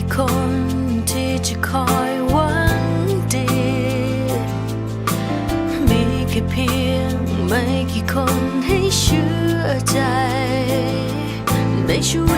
กี่คนที่จะคอยหวังดี มีแค่เพียงไม่กี่คนให้เชื่อใจในชีวิต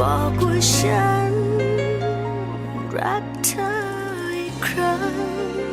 บอกว่าฉันรักเธออีกครั้ง